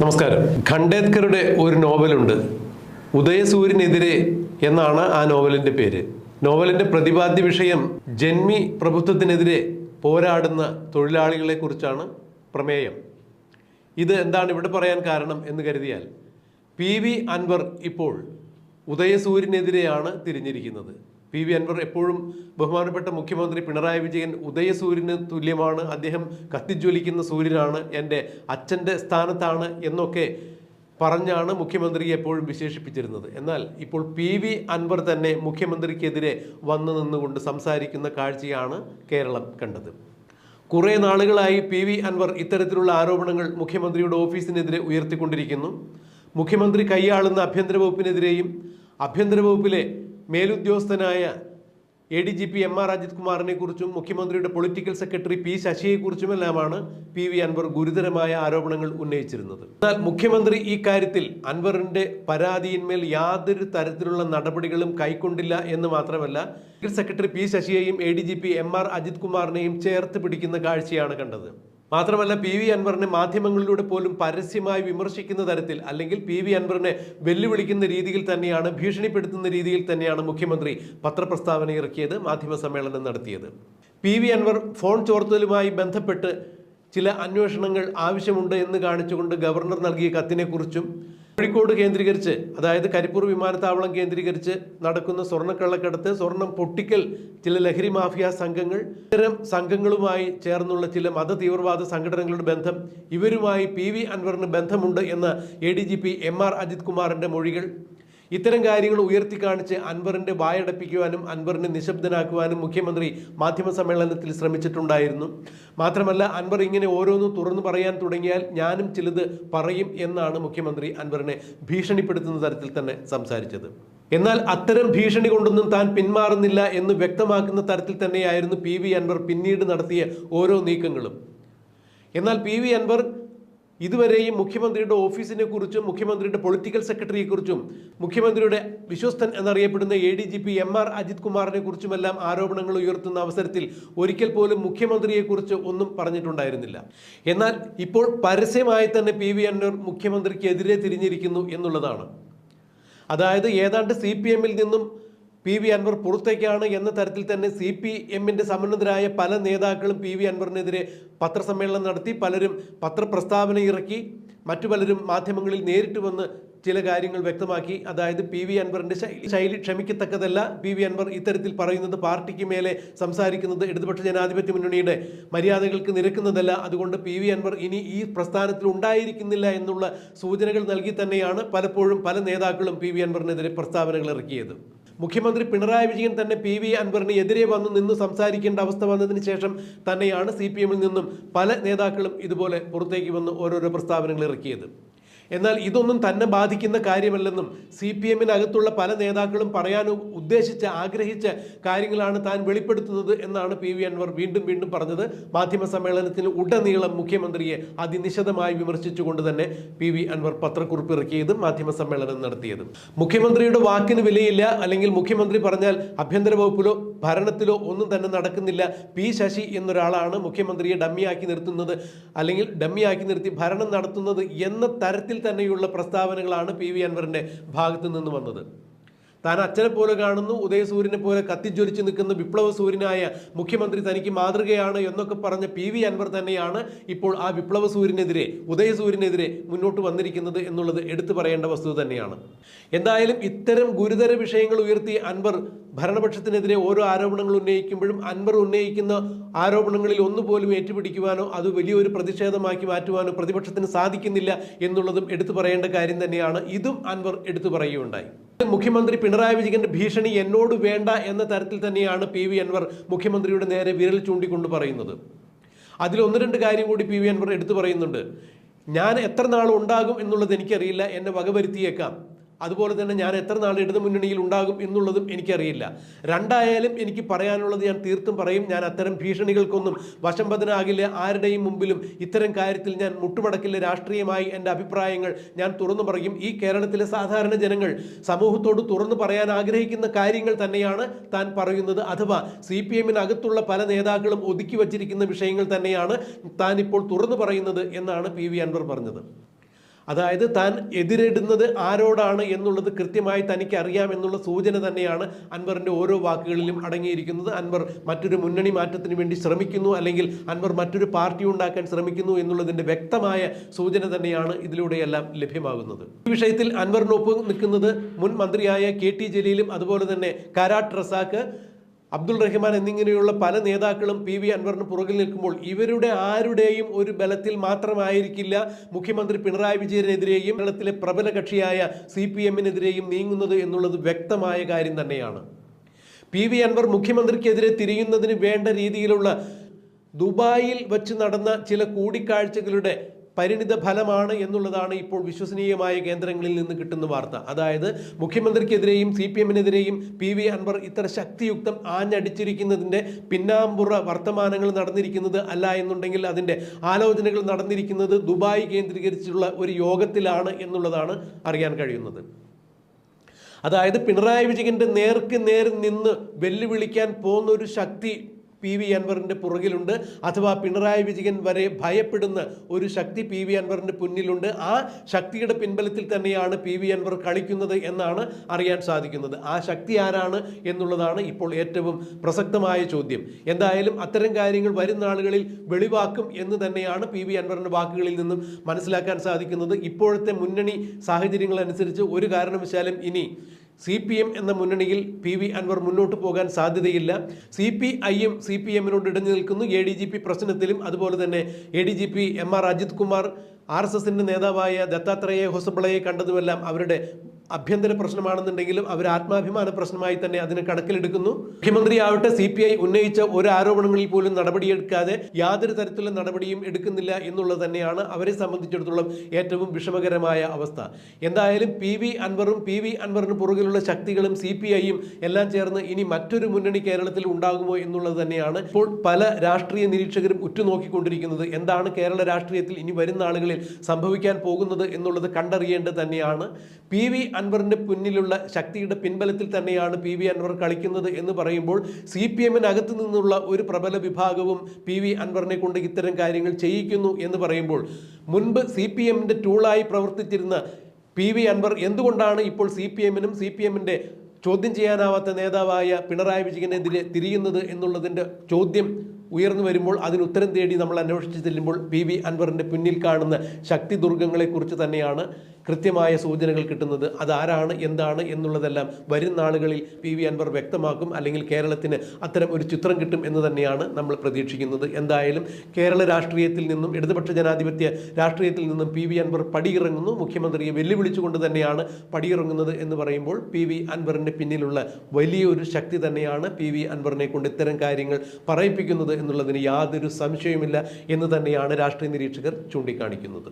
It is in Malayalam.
നമസ്കാരം. ഖണ്ഡേദ്കറുടെ ഒരു നോവലുണ്ട്. ഉദയസൂര്യനെതിരെ എന്നാണ് ആ നോവലിന്റെ പേര്. നോവലിന്റെ പ്രതിപാദ്യ വിഷയം ജന്മി പ്രഭുത്വത്തിനെതിരെ പോരാടുന്ന തൊഴിലാളികളെക്കുറിച്ചാണ് പ്രമേയം. ഇത് എന്താണ് ഇവിടെ പറയാൻ കാരണം എന്ന് കരുതിയാൽ പി വി അൻവർ ഇപ്പോൾ ഉദയസൂര്യനെതിരെയാണ് തിരിഞ്ഞിരിക്കുന്നത്. പി വി അൻവർ എപ്പോഴും ബഹുമാനപ്പെട്ട മുഖ്യമന്ത്രി പിണറായി വിജയൻ ഉദയസൂര്യന് തുല്യമാണ്. അദ്ദേഹം കത്തിജ്വലിക്കുന്ന സൂര്യനാണ്. എന്റെ അച്ഛന്റെ സ്ഥാനത്താണ് എന്നൊക്കെ പറഞ്ഞാണ് മുഖ്യമന്ത്രി എപ്പോഴും വിശേഷിപ്പിച്ചിരുന്നത്. എന്നാൽ ഇപ്പോൾ പി വി അൻവർ തന്നെ മുഖ്യമന്ത്രിക്കെതിരെ വന്നു നിന്നുകൊണ്ട് സംസാരിക്കുന്ന കാഴ്ചയാണ് കേരളം കണ്ടത്. കുറേ നാളുകളായി പി വി അൻവർ ഇത്തരത്തിലുള്ള ആരോപണങ്ങൾ മുഖ്യമന്ത്രിയുടെ ഓഫീസിനെതിരെ ഉയർത്തിക്കൊണ്ടിരിക്കുന്നു. മുഖ്യമന്ത്രി കൈയാളുന്ന ആഭ്യന്തര വകുപ്പിനെതിരെയും ആഭ്യന്തര വകുപ്പിലെ മേലുദ്യോഗസ്ഥനായ A D G P M R Ajith കുമാറിനെ കുറിച്ചും മുഖ്യമന്ത്രിയുടെ പൊളിറ്റിക്കൽ സെക്രട്ടറി പി ശശിയെക്കുറിച്ചുമെല്ലാമാണ് പി വി അൻവർ ഗുരുതരമായ ആരോപണങ്ങൾ ഉന്നയിച്ചിരുന്നത്. എന്നാൽ മുഖ്യമന്ത്രി ഈ കാര്യത്തിൽ അൻവറിന്റെ പരാതിയിന്മേൽ യാതൊരു തരത്തിലുള്ള നടപടികളും കൈക്കൊണ്ടില്ല എന്ന് മാത്രമല്ല secretary P ശശിയെയും A D G P M R Ajith കുമാറിനെയും ചേർത്ത് പിടിക്കുന്ന കാഴ്ചയാണ് കണ്ടത്. മാത്രമല്ല പി വി അൻവറിനെ മാധ്യമങ്ങളിലൂടെ പോലും പരസ്യമായി വിമർശിക്കുന്ന തരത്തിൽ അല്ലെങ്കിൽ പി വി അൻവറിനെ വെല്ലുവിളിക്കുന്ന രീതിയിൽ തന്നെയാണ് ഭീഷണിപ്പെടുത്തുന്ന രീതിയിൽ തന്നെയാണ് മുഖ്യമന്ത്രി പത്രപ്രസ്താവന ഇറക്കിയത് മാധ്യമ സമ്മേളനം നടത്തിയത്. പി വി അൻവർ ഫോൺ ചോർത്തലുമായി ബന്ധപ്പെട്ട് ചില അന്വേഷണങ്ങൾ ആവശ്യമുണ്ട് എന്ന് കാണിച്ചുകൊണ്ട് ഗവർണർ നൽകിയ കത്തിനെക്കുറിച്ചും കോഴിക്കോട് കേന്ദ്രീകരിച്ച് അതായത് കരിപ്പൂർ വിമാനത്താവളം കേന്ദ്രീകരിച്ച് നടക്കുന്ന സ്വർണക്കള്ളക്കടത്ത് സ്വർണം പൊട്ടിക്കൽ ചില ലഹരി മാഫിയ സംഘങ്ങൾ ഇത്തരം സംഘങ്ങളുമായി ചേർന്നുള്ള ചില മത തീവ്രവാദ സംഘടനകളുടെ ബന്ധം ഇവരുമായി പി വി അൻവറിന് ബന്ധമുണ്ട് എന്ന A D G P M R Ajith കുമാറിന്റെ മൊഴികൾ. ഇത്തരം കാര്യങ്ങൾ ഉയർത്തി കാണിച്ച് അൻവറിന്റെ വായടപ്പിക്കുവാനും അൻവറിനെ നിശബ്ദനാക്കുവാനും മുഖ്യമന്ത്രി മാധ്യമ സമ്മേളനത്തിൽ ശ്രമിച്ചിട്ടുണ്ടായിരുന്നു. മാത്രമല്ല അൻവർ ഇങ്ങനെ ഓരോന്നും തുറന്നു പറയാൻ തുടങ്ങിയാൽ ഞാനും ചിലത് പറയും എന്നാണ് മുഖ്യമന്ത്രി അൻവറിനെ ഭീഷണിപ്പെടുത്തുന്ന തരത്തിൽ തന്നെ സംസാരിച്ചത്. എന്നാൽ അത്തരം ഭീഷണി കൊണ്ടൊന്നും താൻ പിന്മാറുന്നില്ല എന്ന് വ്യക്തമാക്കുന്ന തരത്തിൽ തന്നെയായിരുന്നു പി വി അൻവർ പിന്നീട് നടത്തിയ ഓരോ നീക്കങ്ങളും. എന്നാൽ പി വി അൻവർ ഇതുവരെയും മുഖ്യമന്ത്രിയുടെ ഓഫീസിനെ കുറിച്ചും മുഖ്യമന്ത്രിയുടെ പൊളിറ്റിക്കൽ സെക്രട്ടറിയെ കുറിച്ചും മുഖ്യമന്ത്രിയുടെ വിശ്വസ്തൻ എന്നറിയപ്പെടുന്ന A D G P M R Ajith കുമാറിനെ കുറിച്ചുമെല്ലാം ആരോപണങ്ങൾ ഉയർത്തുന്ന അവസരത്തിൽ ഒരിക്കൽ പോലും മുഖ്യമന്ത്രിയെക്കുറിച്ച് ഒന്നും പറഞ്ഞിട്ടുണ്ടായിരുന്നില്ല. എന്നാൽ ഇപ്പോൾ പരസ്യമായി തന്നെ പി വി അന്നൂർ മുഖ്യമന്ത്രിക്കെതിരെ തിരിഞ്ഞിരിക്കുന്നു എന്നുള്ളതാണ്. അതായത് ഏതാണ്ട് സി പി എമ്മിൽ നിന്നും പി വി അൻവർ പുറത്തേക്കാണ് എന്ന തരത്തിൽ തന്നെ സി പി എമ്മിന്റെ സമന്നതരായ പല നേതാക്കളും പി വി അൻവറിനെതിരെ പത്രസമ്മേളനം നടത്തി പലരും പത്രപ്രസ്താവന ഇറക്കി മറ്റു പലരും മാധ്യമങ്ങളിൽ നേരിട്ട് വന്ന് ചില കാര്യങ്ങൾ വ്യക്തമാക്കി. അതായത് പി വി അൻവറിന്റെ ശൈലി ക്ഷമിക്കത്തക്കതല്ല പി വി അൻവർ ഇത്തരത്തിൽ പറയുന്നത് പാർട്ടിക്ക് മേലെ സംസാരിക്കുന്നത് ഇടതുപക്ഷ ജനാധിപത്യ മുന്നണിയുടെ മര്യാദകൾക്ക് നിരക്കുന്നതല്ല. അതുകൊണ്ട് പി വി അൻവർ ഇനി ഈ പ്രസ്ഥാനത്തിൽ ഉണ്ടായിരിക്കുന്നില്ല എന്നുള്ള സൂചനകൾ നൽകി തന്നെയാണ് പലപ്പോഴും പല നേതാക്കളും പി വി അൻവറിനെതിരെ പ്രസ്താവനകൾ ഇറക്കിയത്. മുഖ്യമന്ത്രി പിണറായി വിജയൻ തന്നെ പി വി അൻവറിന് എതിരെ വന്ന് നിന്ന് സംസാരിക്കേണ്ട അവസ്ഥ വന്നതിന് ശേഷം തന്നെയാണ് സി പി എമ്മിൽ നിന്നും പല നേതാക്കളും ഇതുപോലെ പുറത്തേക്ക് വന്ന് ഓരോരോ പ്രസ്താവനകൾ ഇറക്കിയത്. എന്നാൽ ഇതൊന്നും തന്നെ ബാധിക്കുന്ന കാര്യമല്ലെന്നും സി പി എമ്മിനകത്തുള്ള പല നേതാക്കളും പറയാൻ ഉദ്ദേശിച്ച് ആഗ്രഹിച്ച കാര്യങ്ങളാണ് താൻ വെളിപ്പെടുത്തുന്നത് എന്നാണ് പി വി അൻവർ വീണ്ടും വീണ്ടും പറഞ്ഞത്. മാധ്യമ സമ്മേളനത്തിൽ ഉടനീളം മുഖ്യമന്ത്രിയെ അതിനിശിതമായി വിമർശിച്ചുകൊണ്ട് തന്നെ പി വി അൻവർ പത്രക്കുറിപ്പ് ഇറക്കിയതും മാധ്യമ സമ്മേളനം നടത്തിയതും. മുഖ്യമന്ത്രിയുടെ വാക്കിന് വിലയില്ല അല്ലെങ്കിൽ മുഖ്യമന്ത്രി പറഞ്ഞാൽ ആഭ്യന്തര വകുപ്പിലോ ഭരണത്തിലോ ഒന്നും തന്നെ നടക്കുന്നില്ല. പി ശശി എന്നൊരാളാണ് മുഖ്യമന്ത്രിയെ ഡമ്മിയാക്കി നിർത്തുന്നത് അല്ലെങ്കിൽ ഡമ്മിയാക്കി നിർത്തി ഭരണം നടത്തുന്നത് എന്ന തരത്തിൽ തന്നെയുള്ള പ്രസ്താവനകളാണ് പി വി അൻവറിന്റെ ഭാഗത്തു നിന്ന് വന്നത്. താൻ അച്ഛനെ പോലെ കാണുന്നു ഉദയസൂര്യനെ പോലെ കത്തിജ്വലിച്ച് നിൽക്കുന്ന വിപ്ലവ സൂര്യനായ മുഖ്യമന്ത്രി തനിക്ക് മാതൃകയാണ് എന്നൊക്കെ പറഞ്ഞ പി വി അൻവർ തന്നെയാണ് ഇപ്പോൾ ആ വിപ്ലവ സൂര്യനെതിരെ ഉദയസൂര്യനെതിരെ മുന്നോട്ട് വന്നിരിക്കുന്നത് എന്നുള്ളത് എടുത്തു പറയേണ്ട വസ്തുത തന്നെയാണ്. എന്തായാലും ഇത്തരം ഗുരുതര വിഷയങ്ങൾ ഉയർത്തി അൻവർ ഭരണപക്ഷത്തിനെതിരെ ഓരോ ആരോപണങ്ങൾ ഉന്നയിക്കുമ്പോഴും അൻവർ ഉന്നയിക്കുന്ന ആരോപണങ്ങളിൽ ഒന്നുപോലും ഏറ്റുപിടിക്കുവാനോ അത് വലിയൊരു പ്രതിഷേധമാക്കി മാറ്റുവാനോ പ്രതിപക്ഷത്തിന് സാധിക്കുന്നില്ല എന്നുള്ളതും എടുത്തു പറയേണ്ട കാര്യം തന്നെയാണ്. ഇതും അൻവർ എടുത്തു പറയുകയുണ്ടായി. മുഖ്യമന്ത്രി പിണറായി വിജയന്റെ ഭീഷണി എന്നോട് വേണ്ട എന്ന തരത്തിൽ തന്നെയാണ് പി വി അൻവർ മുഖ്യമന്ത്രിയുടെ നേരെ വിരൽ ചൂണ്ടിക്കൊണ്ട് പറയുന്നത്. അതിൽ ഒന്ന് രണ്ട് കാര്യം കൂടി പി വി അൻവർ എടുത്തു പറയുന്നുണ്ട്. ഞാൻ എത്ര നാൾ ഉണ്ടാകും എന്നുള്ളത് എനിക്കറിയില്ല. എന്നെ വകവരുത്തിയേക്കാം. അതുപോലെ തന്നെ ഞാൻ എത്ര നാൾ ഇടതു മുന്നണിയിൽ ഉണ്ടാകും എന്നുള്ളതും എനിക്കറിയില്ല. രണ്ടായാലും എനിക്ക് പറയാനുള്ളത് ഞാൻ തീർത്തും പറയും. ഞാൻ അത്തരം ഭീഷണികൾക്കൊന്നും വശംബദനാകില്ല ആരുടെയും മുമ്പിലും ഇത്തരം കാര്യത്തിൽ ഞാൻ മുട്ടുമടക്കില്ല. രാഷ്ട്രീയമായി എന്റെ അഭിപ്രായങ്ങൾ ഞാൻ തുറന്നു പറയും. ഈ കേരളത്തിലെ സാധാരണ ജനങ്ങൾ സമൂഹത്തോട് തുറന്നു പറയാൻ ആഗ്രഹിക്കുന്ന കാര്യങ്ങൾ തന്നെയാണ് താൻ പറയുന്നത്. അഥവാ സി പി എമ്മിനകത്തുള്ള പല നേതാക്കളും ഒതുക്കി വച്ചിരിക്കുന്ന വിഷയങ്ങൾ തന്നെയാണ് താൻ ഇപ്പോൾ തുറന്നു പറയുന്നത് എന്നാണ് പി വി അൻവർ പറഞ്ഞത്. അതായത് താൻ എതിരിടുന്നത് ആരോടാണ് എന്നുള്ളത് കൃത്യമായി തനിക്ക് അറിയാം എന്നുള്ള സൂചന തന്നെയാണ് അൻവറിന്റെ ഓരോ വാക്കുകളിലും അടങ്ങിയിരിക്കുന്നത്. അൻവർ മറ്റൊരു മുന്നണി മാറ്റത്തിന് വേണ്ടി ശ്രമിക്കുന്നു അല്ലെങ്കിൽ അൻവർ മറ്റൊരു പാർട്ടി ഉണ്ടാക്കാൻ ശ്രമിക്കുന്നു എന്നുള്ളതിന്റെ വ്യക്തമായ സൂചന തന്നെയാണ് ഇതിലൂടെയെല്ലാം ലഭ്യമാകുന്നത്. ഈ വിഷയത്തിൽ അൻവറിനൊപ്പം നിൽക്കുന്നത് മുൻ മന്ത്രിയായ കെ ടി ജലീലും അതുപോലെ തന്നെ കാരാട്ട് റസാക്ക് അബ്ദുൾ റഹ്മാൻ എന്നിങ്ങനെയുള്ള പല നേതാക്കളും പി വി അൻവറിന് പുറകിൽ നിൽക്കുമ്പോൾ ഇവരുടെ ആരുടെയും ഒരു ബലത്തിൽ മാത്രമായിരിക്കില്ല മുഖ്യമന്ത്രി പിണറായി വിജയനെതിരെയും കേരളത്തിലെ പ്രബല കക്ഷിയായ സി പി എമ്മിനെതിരെയും നീങ്ങുന്നത് എന്നുള്ളത് വ്യക്തമായ കാര്യം തന്നെയാണ്. പി വി അൻവർ മുഖ്യമന്ത്രിക്കെതിരെ തിരിയുന്നതിന് വേണ്ട രീതിയിലുള്ള ദുബായിൽ വച്ച് നടന്ന ചില കൂടിക്കാഴ്ചകളുടെ പരിണിത ഫലമാണ് എന്നുള്ളതാണ് ഇപ്പോൾ വിശ്വസനീയമായ കേന്ദ്രങ്ങളിൽ നിന്ന് കിട്ടുന്ന വാർത്ത. അതായത് മുഖ്യമന്ത്രിക്കെതിരെയും സി പി എമ്മിനെതിരെയും പി വി അൻവർ ഇത്ര ശക്തിയുക്തം ആഞ്ഞടിച്ചിരിക്കുന്നതിന്റെ പിന്നാമ്പുറ വർത്തമാനങ്ങൾ നടന്നിരിക്കുന്നത് അല്ല എന്നുണ്ടെങ്കിൽ അതിന്റെ ആലോചനകൾ നടന്നിരിക്കുന്നത് ദുബായ് കേന്ദ്രീകരിച്ചുള്ള ഒരു യോഗത്തിലാണ് എന്നുള്ളതാണ് അറിയാൻ കഴിയുന്നത്. അതായത് പിണറായി വിജയന്റെ നേർക്ക് നേർ നിന്ന് വെല്ലുവിളിക്കാൻ പോകുന്ന ഒരു ശക്തി പി വി അൻവറിന്റെ പുറകിലുണ്ട്. അഥവാ പിണറായി വിജയൻ വരെ ഭയപ്പെടുന്ന ഒരു ശക്തി പി വി അൻവറിന്റെ പിന്നിലുണ്ട്. ആ ശക്തിയുടെ പിൻബലത്തിൽ തന്നെയാണ് പി വി അൻവർ കളിക്കുന്നത് എന്നാണ് അറിയാൻ സാധിക്കുന്നത്. ആ ശക്തി ആരാണ് എന്നുള്ളതാണ് ഇപ്പോൾ ഏറ്റവും പ്രസക്തമായ ചോദ്യം. എന്തായാലും അത്തരം കാര്യങ്ങൾ വരുന്ന ആളുകളിൽ വെളിവാക്കും എന്ന് തന്നെയാണ് പി വി അൻവറിന്റെ വാക്കുകളിൽ നിന്നും മനസ്സിലാക്കാൻ സാധിക്കുന്നത്. ഇപ്പോഴത്തെ മുന്നണി സാഹചര്യങ്ങൾ അനുസരിച്ച് ഒരു കാരണവശാലും ഇനി സി പി എം എന്ന മുന്നണിയിൽ പി വി അൻവർ മുന്നോട്ട് പോകാൻ സാധ്യതയില്ല. സി പി ഐയും സി പി എമ്മിനോട് ഇടഞ്ഞു നിൽക്കുന്നു. എ ഡി ജി പി പ്രശ്നത്തിലും അതുപോലെ തന്നെ A D G P M R Ajith Kumar R S എസിന്റെ നേതാവായ ദത്താത്രേയ ഹൊസബളയെ കണ്ടതുമെല്ലാം അവരുടെ അഭ്യന്തര പ്രശ്നമാണെന്നുണ്ടെങ്കിലും അവർ ആത്മാഭിമാന പ്രശ്നമായി തന്നെ അതിനെ കണക്കിലെടുക്കുന്നു. മുഖ്യമന്ത്രി ആവട്ടെ സി പി ഐ ഉന്നയിച്ച ഒരു ആരോപണങ്ങളിൽ പോലും നടപടിയെടുക്കാതെ യാതൊരു തരത്തിലുള്ള നടപടിയും എടുക്കുന്നില്ല എന്നുള്ളത് തന്നെയാണ് അവരെ സംബന്ധിച്ചിടത്തോളം ഏറ്റവും വിഷമകരമായ അവസ്ഥ. എന്തായാലും പി വി അൻവറും പി വി അൻവറിന് പുറകിലുള്ള ശക്തികളും സി പി ഐയും എല്ലാം ചേർന്ന് ഇനി മറ്റൊരു മുന്നണി കേരളത്തിൽ ഉണ്ടാകുമോ എന്നുള്ളത് തന്നെയാണ് ഇപ്പോൾ പല രാഷ്ട്രീയ നിരീക്ഷകരും ഉറ്റുനോക്കിക്കൊണ്ടിരിക്കുന്നത്. എന്താണ് കേരള രാഷ്ട്രീയത്തിൽ ഇനി വരുന്ന ആളുകളിൽ സംഭവിക്കാൻ പോകുന്നത് എന്നുള്ളത് കണ്ടറിയേണ്ടത് തന്നെയാണ്. പി വി അൻവറിന്റെ പിന്നിലുള്ള ശക്തിയുടെ പിൻബലത്തിൽ തന്നെയാണ് പി വി അൻവർ കളിക്കുന്നത് എന്ന് പറയുമ്പോൾ സി പി എമ്മിനകത്ത് നിന്നുള്ള ഒരു പ്രബല വിഭാഗവും പി വി അൻവറിനെ കൊണ്ട് ഇത്തരം കാര്യങ്ങൾ ചെയ്യിക്കുന്നു എന്ന് പറയുമ്പോൾ മുൻപ് സി പി എമ്മിന്റെ ടൂളായി പ്രവർത്തിച്ചിരുന്ന പി വി അൻവർ എന്തുകൊണ്ടാണ് ഇപ്പോൾ സി പി എമ്മിനും സി പി എമ്മിന്റെ ചോദ്യം ചെയ്യാനാവാത്ത നേതാവായ പിണറായി വിജയനെതിരെ തിരിയുന്നത് എന്നുള്ളതിന്റെ ചോദ്യം ഉയർന്നു വരുമ്പോൾ അതിന് ഉത്തരം തേടി നമ്മൾ അന്വേഷിച്ച് ചെല്ലുമ്പോൾ പി വി അൻവറിന്റെ പിന്നിൽ കാണുന്ന ശക്തി ദുർഗങ്ങളെക്കുറിച്ച് തന്നെയാണ് കൃത്യമായ സൂചനകൾ കിട്ടുന്നത്. അതാരാണ് എന്താണ് എന്നുള്ളതെല്ലാം വരും നാളുകളിൽ പി വി അൻവർ വ്യക്തമാക്കും. അല്ലെങ്കിൽ കേരളത്തിന് അത്തരം ഒരു ചിത്രം കിട്ടും എന്ന് തന്നെയാണ് നമ്മൾ പ്രതീക്ഷിക്കുന്നത്. എന്തായാലും കേരള രാഷ്ട്രീയത്തിൽ നിന്നും ഇടതുപക്ഷ ജനാധിപത്യ രാഷ്ട്രീയത്തിൽ നിന്നും പി വി അൻവർ പടിയിറങ്ങുന്നു. മുഖ്യമന്ത്രിയെ വെല്ലുവിളിച്ചുകൊണ്ട് തന്നെയാണ് പടിയിറങ്ങുന്നത് എന്ന് പറയുമ്പോൾ പി വി അൻവറിന്റെ പിന്നിലുള്ള വലിയൊരു ശക്തി തന്നെയാണ് പി വി അൻവറിനെ കൊണ്ട് ഇത്തരം കാര്യങ്ങൾ പറയിപ്പിക്കുന്നത് എന്നുള്ളതിന് യാതൊരു സംശയവുമില്ല എന്ന് തന്നെയാണ് രാഷ്ട്രീയ നിരീക്ഷകർ ചൂണ്ടിക്കാണിക്കുന്നത്.